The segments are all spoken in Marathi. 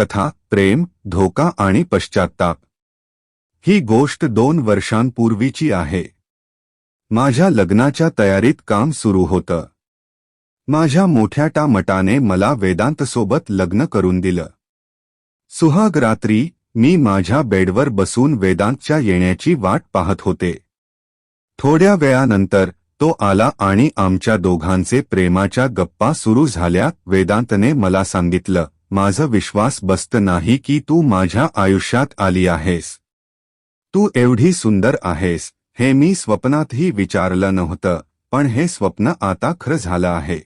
कथा प्रेम धोका आणि पश्चात्ताप. ही गोष्ट दोन वर्षांपूर्वीची आहे. माझ्या लग्नाच्या तयारीत काम सुरू होतं. माझ्या मोठ्या टामटाने मला वेदांतसोबत लग्न करून दिलं. सुहाग रात्री मी माझ्या बेडवर बसून वेदांतच्या येण्याची वाट पाहत होते. थोड्या वेळानंतर तो आला आणि आमच्या दोघांचे प्रेमाच्या गप्पा सुरू झाल्या वेदांतने मला सांगितलं माझं विश्वास बसत नाही की तू माझ्या आयुष्यात आली आहेस. तू एवढी सुंदर आहेस हे मी स्वप्नातही विचारलं नव्हतं पण हे स्वप्न आता खरं झालं आहे.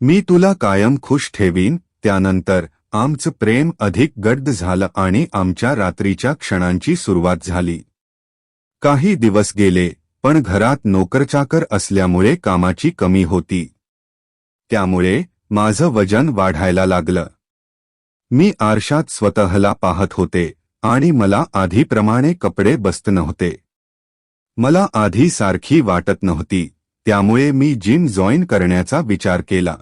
मी तुला कायम खुश ठेवीन त्यानंतर आमचं प्रेम अधिक गड्ड झालं आणि आमच्या रात्रीच्या क्षणांची सुरुवात झाली. काही दिवस गेले पण घरात नोकरचाकर असल्यामुळे कामाची कमी होती. त्यामुळे माझं वजन वाढायला लागलं. मी आरशात स्वतःला पाहत होते आणि मला आधीप्रमाणे कपडे बसत नव्हते. मला आधी सारखी वाटत नव्हती त्यामुळे मी जिम जॉईन करण्याचा विचार केला.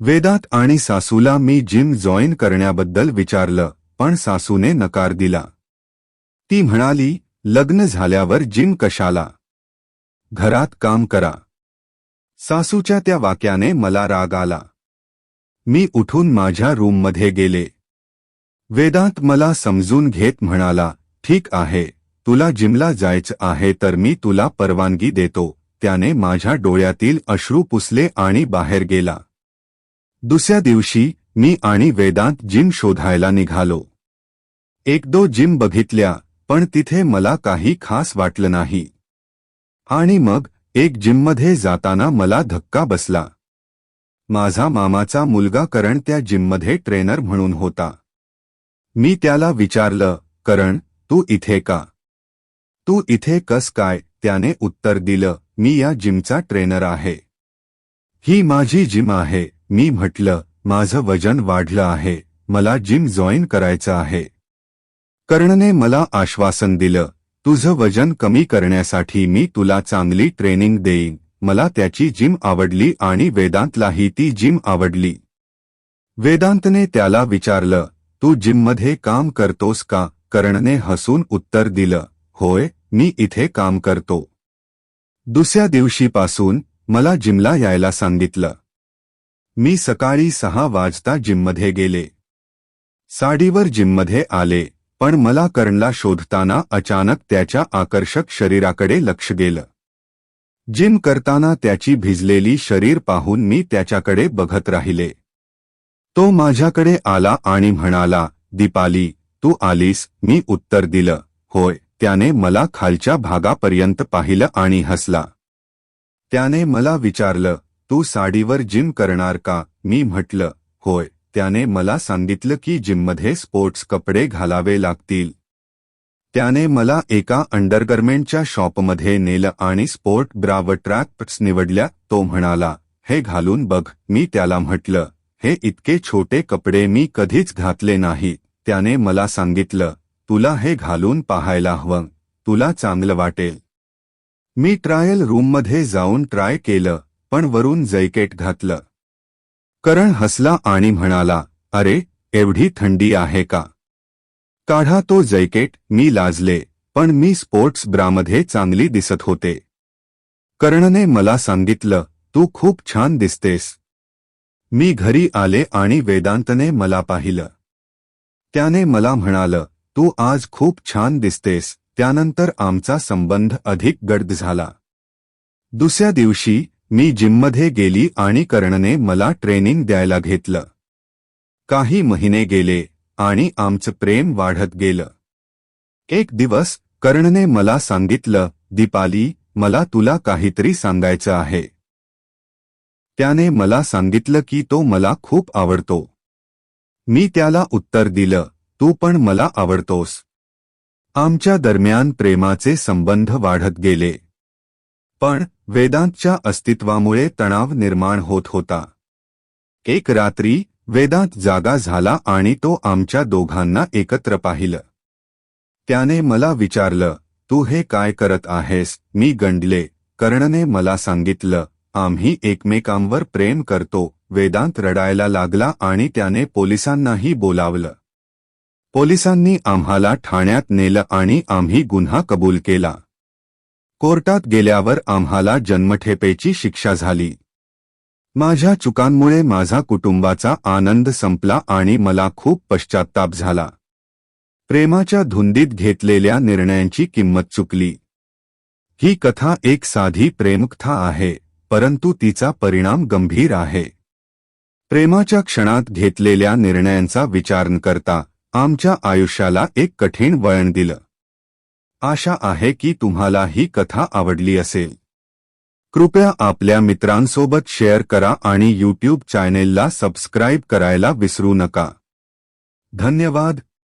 वेदात आणि सासूला मी जिम जॉईन करण्याबद्दल विचारलं पण सासूने नकार दिला. ती म्हणाली लग्न झाल्यावर जिम कशाला? घरात काम करा. सासूच्या त्या वाक्याने मला राग आला. मी उठून माझ्या रूममध्ये गेले. वेदांत मला समजून घेत म्हणाला ठीक आहे तुला जिमला जायचं आहे तर मी तुला परवानगी देतो. त्याने माझ्या डोळ्यातील अश्रू पुसले आणि बाहेर गेला. दुसऱ्या दिवशी मी आणि वेदांत जिम शोधायला निघालो. एक दो जिम बघितल्या पण तिथे मला काही खास वाटलं नाही. आणि मग एक जिममध्ये जाताना मला धक्का बसला. माझा मामाचा मुलगा करण त्या जिममध्ये ट्रेनर म्हणून होता. मी त्याला विचारलं करण तू इथे का? तू इथे कस काय? त्याने उत्तर दिलं मी या जिमचा ट्रेनर आहे. ही माझी जिम आहे. मी म्हटलं माझं वजन वाढलं आहे. मला जिम जॉईन करायचं आहे. कर्णने मला आश्वासन दिलं तुझं वजन कमी करण्यासाठी मी तुला चांगली ट्रेनिंग देईन. मला त्याची जिम आवडली आणि वेदांतलाही ती जिम आवडली. वेदांतने त्याला विचारलं तू जिममध्ये काम करतोस का? कर्णने हसून उत्तर दिलं होय मी इथे काम करतो. दुसऱ्या दिवशीपासून मला जिमला यायला सांगितलं. मी सकाळी सहा वाजता जिममध्ये गेले. साडीवर जिममध्ये आले पण मला करणला शोधताना अचानक त्याच्या आकर्षक शरीराकडे लक्ष गेलं. जिम करताना त्याची भिजलेली शरीर पाहून मी त्याच्याकडे बघत राहिले. तो माझ्याकडे आला आणि म्हणाला दीपाली तू आलीस. मी उत्तर दिलं होय. त्याने मला खालच्या भागापर्यंत पाहिलं आणि हसला. त्याने मला विचारलं तू साडीवर जिम करणार का? मी म्हटलं होय. त्याने मला सांगितलं की जिममध्ये स्पोर्ट्स कपडे घालावे लागतील. त्याने मला एका अंडरगर्मेंटच्या शॉपमध्ये नेलं आणि स्पोर्ट ब्राव ट्रॅक्स निवडल्या तो म्हणाला हे घालून बघ मी त्याला म्हटलं हे इतके छोटे कपडे मी कधीच घातले नाही. त्याने मला सांगितलं तुला हे घालून पाहायला हवं तुला चांगलं वाटेल. मी ट्रायल रूममध्ये जाऊन ट्राय केलं पण वरून जैकेट घातलं. करण हसला आणि म्हणाला अरे एवढी थंडी आहे का? काढा तो जैकेट मी लाजले पण मी स्पोर्ट्स ब्रामध्ये चांगली दिसत होते. कर्णने मला सांगितलं तू खूप छान दिसतेस. मी घरी आले आणि वेदांतने मला पाहिलं. त्याने मला म्हणालं तू आज खूप छान दिसतेस त्यानंतर आमचा संबंध अधिक गडद झाला. दुसऱ्या दिवशी मी जिममध्ये गेली आणि कर्णने मला ट्रेनिंग द्यायला घेतलं. काही महिने गेले आणि आमचं प्रेम वाढत गेलं. एक दिवस कर्णने मला सांगितलं दीपाली मला तुला काहीतरी सांगायचं आहे. त्याने मला सांगितलं की तो मला खूप आवडतो. मी त्याला उत्तर दिलं तू पण मला आवडतोस. आमच्या दरम्यान प्रेमाचे संबंध वाढत गेले. पण वेदांतच्या अस्तित्वामुळे तणाव निर्माण होत होता. एक रात्री वेदांत जागा झाला आणि तो आमच्या दोघांना एकत्र पाहिलं. त्याने मला विचारलं तू हे काय करत आहेस? मी गंडले. कर्णने मला सांगितलं आम्ही एकमेकांवर प्रेम करतो. वेदांत रडायला लागला आणि त्याने पोलिसांनाही बोलावलं. पोलिसांनी आम्हाला ठाण्यात नेलं आणि आम्ही गुन्हा कबूल केला. कोर्टात गेल्यावर आम्हाला जन्मठेपेची शिक्षा झाली. माझ्या चुकांमुळे माझा कुटुंबाचा आनंद संपला आणि मला खूप पश्चाताप झाला. प्रेमाच्या धुंदीत घेतलेल्या निर्णयांची किंमत चुकली. ही कथा एक साधी प्रेमकथा आहे परंतु तिचा परिणाम गंभीर आहे. प्रेमाच्या क्षणात घेतलेल्या निर्णयांचा विचार न करता आमच्या आयुष्याला एक कठीण वळण दिलं. आशा आहे की तुम्हाला ही कथा आवडली असेल. कृपया आपल्या मित्रांसोबत शेअर करा आणि यूट्यूब चॅनेलला सबस्क्राईब करायला विसरू नका. धन्यवाद.